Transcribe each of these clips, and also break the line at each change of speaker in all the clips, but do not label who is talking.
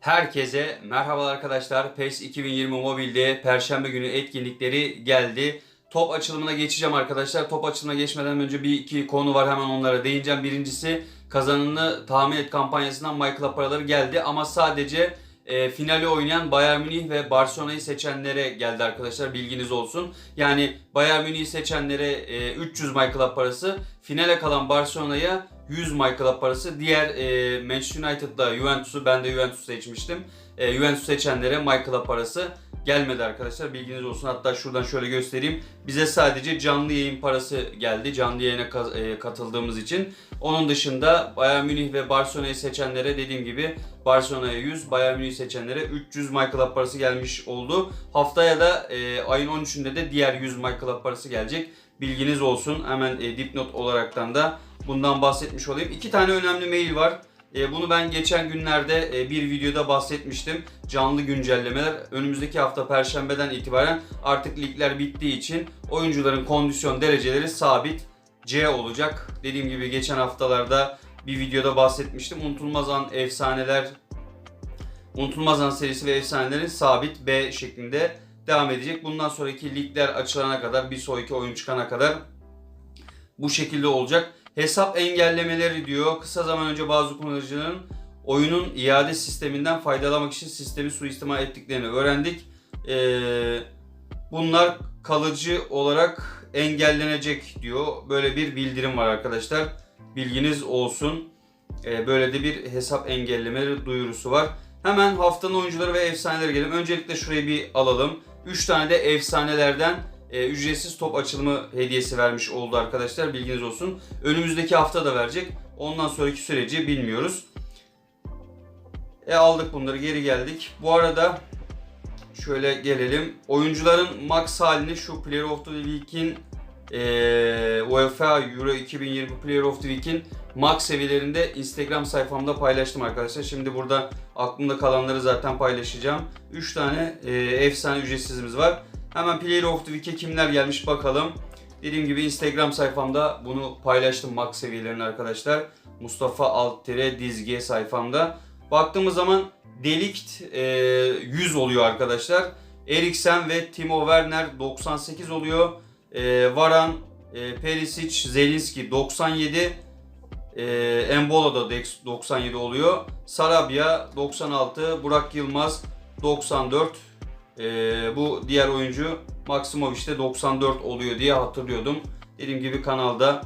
Herkese merhaba arkadaşlar. PES 2020 mobilde Perşembe günü etkinlikleri geldi. Top açılımına geçeceğim arkadaşlar. Top açılımına geçmeden önce bir iki konu var hemen onlara değineceğim. Birincisi kazanını tahmin et kampanyasından MyClub paraları geldi ama sadece e, finali oynayan Bayern Münih ve Barcelona'yı seçenlere geldi arkadaşlar bilginiz olsun. Yani Bayern Münih'i seçenlere e, 300 MyClub parası, finale kalan Barcelona'ya 100 MyClub parası. Diğer e, Manchester United'da Juventus'u ben de Juventus seçmiştim. E, Juventus seçenlere MyClub parası gelmedi arkadaşlar bilginiz olsun. Hatta şuradan şöyle göstereyim. Bize sadece canlı yayın parası geldi. Canlı yayına e, katıldığımız için. Onun dışında Bayern Münih ve Barcelona'yı seçenlere dediğim gibi Barcelona'ya 100, Bayern Münih seçenlere 300 MyClub parası gelmiş oldu. Haftaya da e, ayın 13'ünde de diğer 100 MyClub parası gelecek. Bilginiz olsun. Hemen e, dipnot olaraktan da bundan bahsetmiş olayım. İki tane önemli mail var. E, bunu ben geçen günlerde e, bir videoda bahsetmiştim. Canlı güncellemeler. Önümüzdeki hafta Perşembeden itibaren artık ligler bittiği için oyuncuların kondisyon dereceleri sabit C olacak. Dediğim gibi geçen haftalarda bir videoda bahsetmiştim. Unutulmaz an efsaneler Unutulmaz An serisi ve efsanelerin sabit B şeklinde devam edecek. Bundan sonraki ligler açılana kadar, bir sonraki oyun çıkana kadar bu şekilde olacak. Hesap engellemeleri diyor. Kısa zaman önce bazı kullanıcıların oyunun iade sisteminden faydalanmak için sistemi suistimal ettiklerini öğrendik. Ee, bunlar kalıcı olarak engellenecek diyor. Böyle bir bildirim var arkadaşlar. Bilginiz olsun. Ee, böyle de bir hesap engellemeleri duyurusu var. Hemen haftanın oyuncuları ve efsaneleri gelelim. Öncelikle şurayı bir alalım. 3 tane de efsanelerden e, ücretsiz top açılımı hediyesi vermiş oldu arkadaşlar. Bilginiz olsun. Önümüzdeki hafta da verecek. Ondan sonraki süreci bilmiyoruz. E aldık bunları geri geldik. Bu arada şöyle gelelim. Oyuncuların max halini şu Player of the Week'in e, UEFA Euro 2020 Player of the Week'in max seviyelerinde Instagram sayfamda paylaştım arkadaşlar. Şimdi burada aklımda kalanları zaten paylaşacağım. 3 tane e, efsane ücretsizimiz var. Hemen Player of the Week'e kimler gelmiş bakalım. Dediğim gibi Instagram sayfamda bunu paylaştım max seviyelerini arkadaşlar. Mustafa Alttire Dizge sayfamda. Baktığımız zaman Delikt e, 100 oluyor arkadaşlar. Eriksen ve Timo Werner 98 oluyor. E, Varan, e, Perisic, Zelinski 97. E, Embola da 97 oluyor. Sarabia 96, Burak Yılmaz 94. E, bu diğer oyuncu Maksimovic de 94 oluyor diye hatırlıyordum. Dediğim gibi kanalda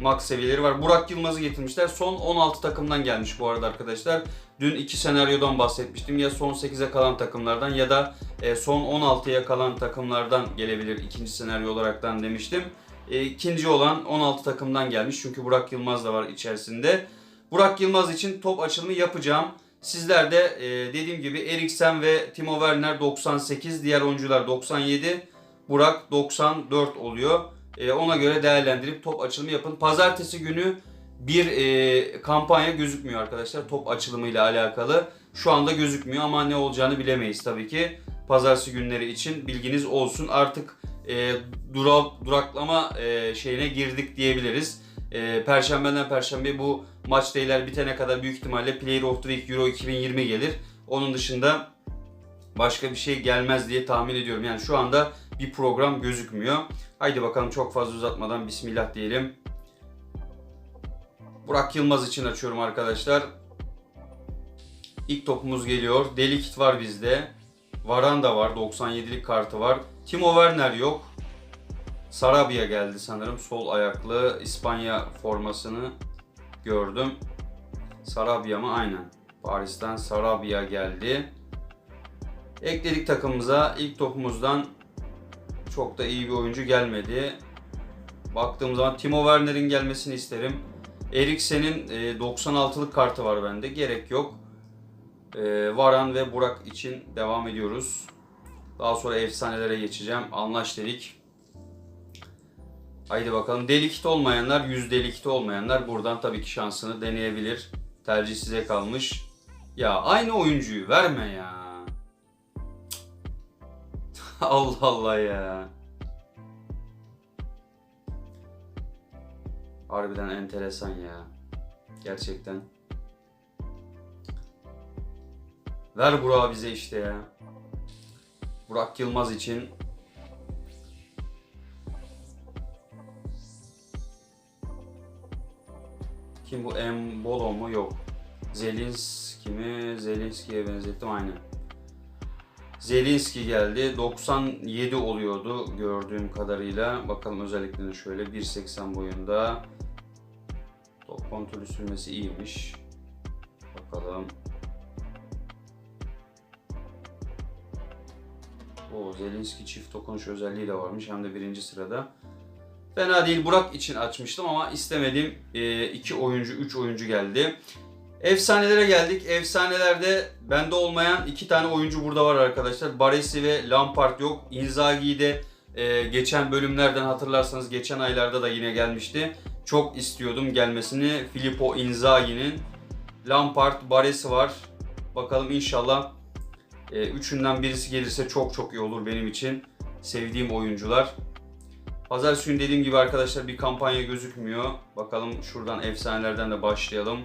max seviyeleri var. Burak Yılmaz'ı getirmişler. Son 16 takımdan gelmiş bu arada arkadaşlar. Dün iki senaryodan bahsetmiştim. Ya son 8'e kalan takımlardan ya da e, son 16'ya kalan takımlardan gelebilir ikinci senaryo olaraktan demiştim. E, ikinci olan 16 takımdan gelmiş. Çünkü Burak Yılmaz da var içerisinde. Burak Yılmaz için top açılımı yapacağım. Sizler de e, dediğim gibi Eriksen ve Timo Werner 98, diğer oyuncular 97, Burak 94 oluyor. E, ona göre değerlendirip top açılımı yapın. Pazartesi günü bir e, kampanya gözükmüyor arkadaşlar top açılımıyla alakalı. Şu anda gözükmüyor ama ne olacağını bilemeyiz tabii ki. Pazartesi günleri için bilginiz olsun. Artık e, dura, duraklama e, şeyine girdik diyebiliriz. E, Perşembeden Perşembe bu maç değiller bitene kadar büyük ihtimalle Player of the Week Euro 2020 gelir. Onun dışında başka bir şey gelmez diye tahmin ediyorum. Yani şu anda bir program gözükmüyor. Haydi bakalım çok fazla uzatmadan Bismillah diyelim. Burak Yılmaz için açıyorum arkadaşlar. İlk topumuz geliyor. Delikt var bizde. Varan da var. 97'lik kartı var. Timo Werner yok. Sarabia geldi sanırım. Sol ayaklı İspanya formasını gördüm. Sarabia mı? Aynen. Paris'ten Sarabia geldi. Ekledik takımımıza. İlk topumuzdan çok da iyi bir oyuncu gelmedi. Baktığım zaman Timo Werner'in gelmesini isterim. Eriksen'in e, 96'lık kartı var bende. Gerek yok. E, Varan ve Burak için devam ediyoruz. Daha sonra efsanelere geçeceğim. Anlaş dedik. Haydi bakalım. Delikit olmayanlar, yüz delikit olmayanlar buradan tabii ki şansını deneyebilir. Tercih size kalmış. Ya aynı oyuncuyu verme ya. Allah Allah ya. Harbiden enteresan ya. Gerçekten. Ver Burak'ı bize işte ya. Burak Yılmaz için Kim bu? Embolo mu? Yok. Zelinski mi? Zelinski'ye benzettim aynen. Zelinski geldi. 97 oluyordu gördüğüm kadarıyla. Bakalım özelliklerini şöyle. 1.80 boyunda. Top kontrolü sürmesi iyiymiş. Bakalım. O Zelinski çift dokunuş özelliği de varmış. Hem de birinci sırada. Fena değil. Burak için açmıştım ama istemedim. 2 oyuncu, 3 oyuncu geldi. Efsanelere geldik. Efsanelerde bende olmayan iki tane oyuncu burada var arkadaşlar. Baresi ve Lampard yok. Inzaghi'yi de e, geçen bölümlerden hatırlarsanız geçen aylarda da yine gelmişti. Çok istiyordum gelmesini. Filippo Inzaghi'nin Lampard, Baresi var. Bakalım inşallah e, üçünden birisi gelirse çok çok iyi olur benim için. Sevdiğim oyuncular. Pazar günü dediğim gibi arkadaşlar bir kampanya gözükmüyor. Bakalım şuradan efsanelerden de başlayalım.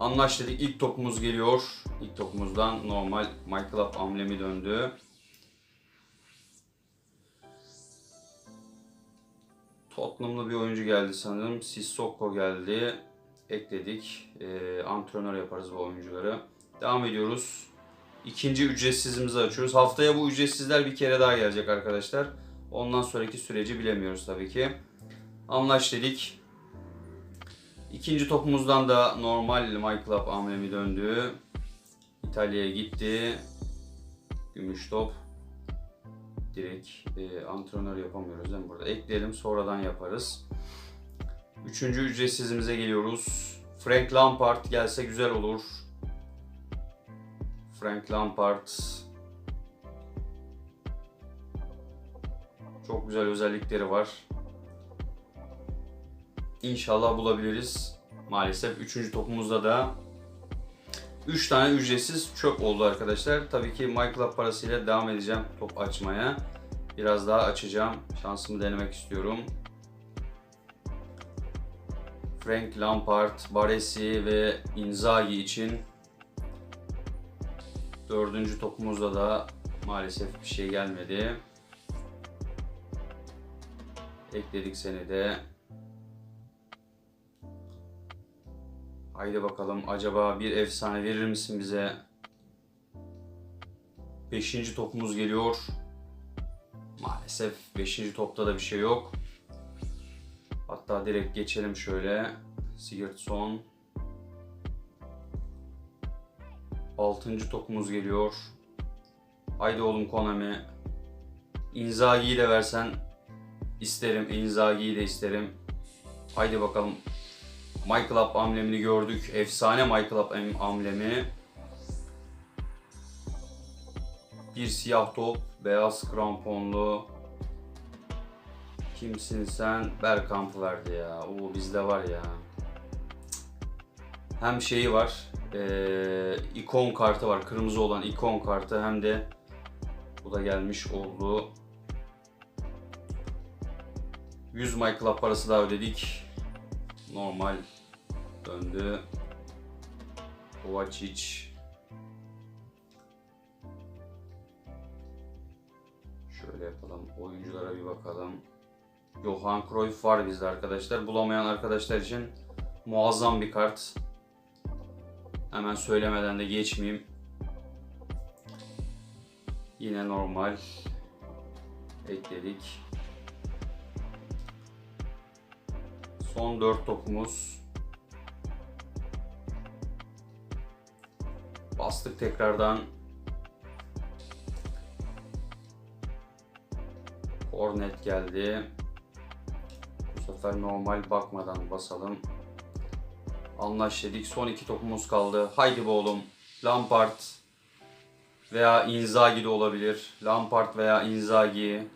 Anlaş dedik. İlk topumuz geliyor. İlk topumuzdan normal Michael Up amblemi döndü. Tottenham'lı bir oyuncu geldi sanırım. Sissoko geldi. Ekledik. Ee, antrenör yaparız bu oyuncuları. Devam ediyoruz. İkinci ücretsizimizi açıyoruz. Haftaya bu ücretsizler bir kere daha gelecek arkadaşlar. Ondan sonraki süreci bilemiyoruz tabii ki. Anlaş dedik. İkinci topumuzdan da normal My Club amblemi döndü. İtalya'ya gitti. Gümüş top. Direkt e, antrenör yapamıyoruz değil mi burada? Ekleyelim sonradan yaparız. Üçüncü ücretsizimize geliyoruz. Frank Lampard gelse güzel olur. Frank Lampard. Çok güzel özellikleri var. İnşallah bulabiliriz. Maalesef üçüncü topumuzda da 3 tane ücretsiz çöp oldu arkadaşlar. Tabii ki MyClub parasıyla devam edeceğim top açmaya. Biraz daha açacağım. Şansımı denemek istiyorum. Frank Lampard, Baresi ve Inzaghi için dördüncü topumuzda da maalesef bir şey gelmedi. Ekledik seni de. Haydi bakalım acaba bir efsane verir misin bize? Beşinci topumuz geliyor. Maalesef beşinci topta da bir şey yok. Hatta direkt geçelim şöyle. Sigurdsson. Altıncı topumuz geliyor. Haydi oğlum Konami. Inzaghi'yi de versen isterim. Inzaghi'yi de isterim. Haydi bakalım. Michael Up amblemini gördük. Efsane Up am- amblemi. Bir siyah top, beyaz kramponlu. Kimsin sen? Bergkamp verdi ya. Oo bizde var ya. Hem şeyi var. Eee, ikon kartı var. Kırmızı olan ikon kartı hem de bu da gelmiş oldu. 100 My Club parası daha ödedik. Normal döndü. Kovacic. Şöyle yapalım. Oyunculara bir bakalım. Johan Cruyff var bizde arkadaşlar. Bulamayan arkadaşlar için muazzam bir kart. Hemen söylemeden de geçmeyeyim. Yine normal ekledik. Son 4 topumuz. Bastık tekrardan. Hornet geldi. Bu sefer normal bakmadan basalım. Anlaş dedik. Son iki topumuz kaldı. Haydi be oğlum. Lampard veya Inzaghi de olabilir. Lampard veya Inzaghi.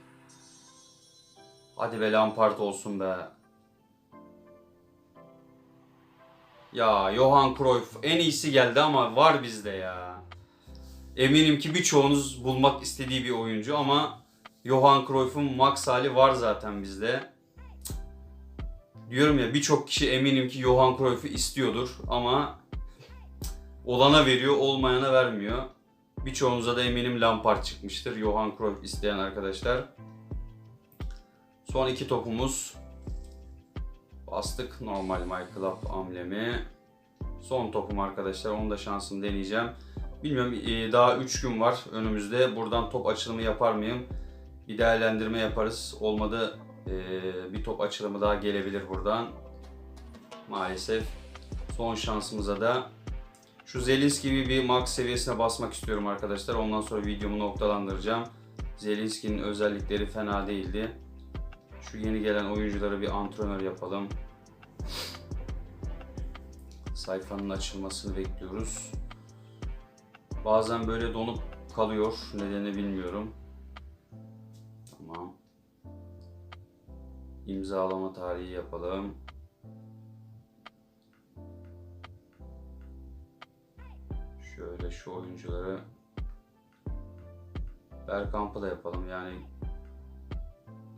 Hadi be Lampard olsun be. Ya Johan Cruyff en iyisi geldi ama var bizde ya. Eminim ki birçoğunuz bulmak istediği bir oyuncu ama Johan Cruyff'un max hali var zaten bizde. Diyorum ya birçok kişi eminim ki Johan Cruyff'u istiyordur ama olana veriyor, olmayana vermiyor. Birçoğunuza da eminim Lampard çıkmıştır. Johan Cruyff isteyen arkadaşlar. Son iki topumuz. Bastık normal My Club amblemi. Son topum arkadaşlar. Onu da şansımı deneyeceğim. Bilmiyorum e, daha 3 gün var önümüzde. Buradan top açılımı yapar mıyım? Bir değerlendirme yaparız. Olmadı e, bir top açılımı daha gelebilir buradan. Maalesef. Son şansımıza da şu Zelinski gibi bir max seviyesine basmak istiyorum arkadaşlar. Ondan sonra videomu noktalandıracağım. Zelinski'nin özellikleri fena değildi. Şu yeni gelen oyuncuları bir antrenör yapalım. Sayfanın açılmasını bekliyoruz. Bazen böyle donup kalıyor. Nedeni bilmiyorum. İmzalama tarihi yapalım. Şöyle şu oyuncuları Bergkamp'ı da yapalım. Yani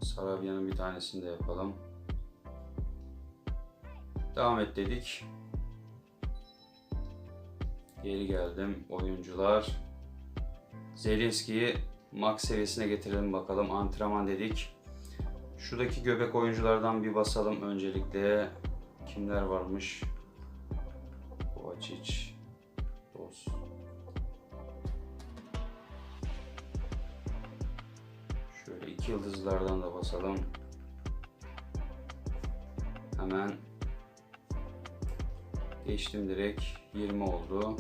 Sarabya'nın bir tanesini de yapalım. Devam et dedik. Geri geldim. Oyuncular. Zelinski'yi max seviyesine getirelim bakalım. Antrenman dedik. Şuradaki göbek oyunculardan bir basalım öncelikle. Kimler varmış? Kovacic. Dos. Şöyle iki yıldızlardan da basalım. Hemen geçtim direkt 20 oldu.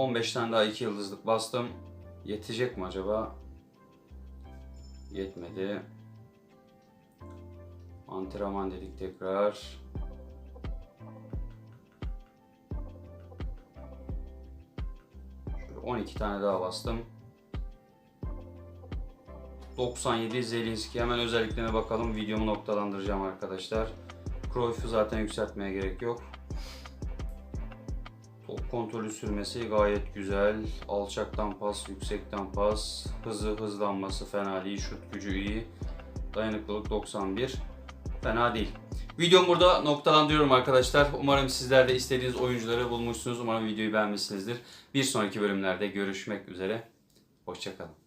...15 tane daha iki yıldızlık bastım. Yetecek mi acaba? Yetmedi. Antrenman dedik tekrar. Şöyle 12 tane daha bastım. 97 Zelinski. Hemen özelliklerine bakalım. Videomu noktalandıracağım arkadaşlar. Cruyff'u zaten yükseltmeye gerek yok. Top kontrolü sürmesi gayet güzel. Alçaktan pas, yüksekten pas. Hızı, hızlanması fena değil. Şut gücü iyi. Dayanıklılık 91. Fena değil. Videomu burada noktalandırıyorum arkadaşlar. Umarım sizler de istediğiniz oyuncuları bulmuşsunuz. Umarım videoyu beğenmişsinizdir. Bir sonraki bölümlerde görüşmek üzere. Hoşçakalın.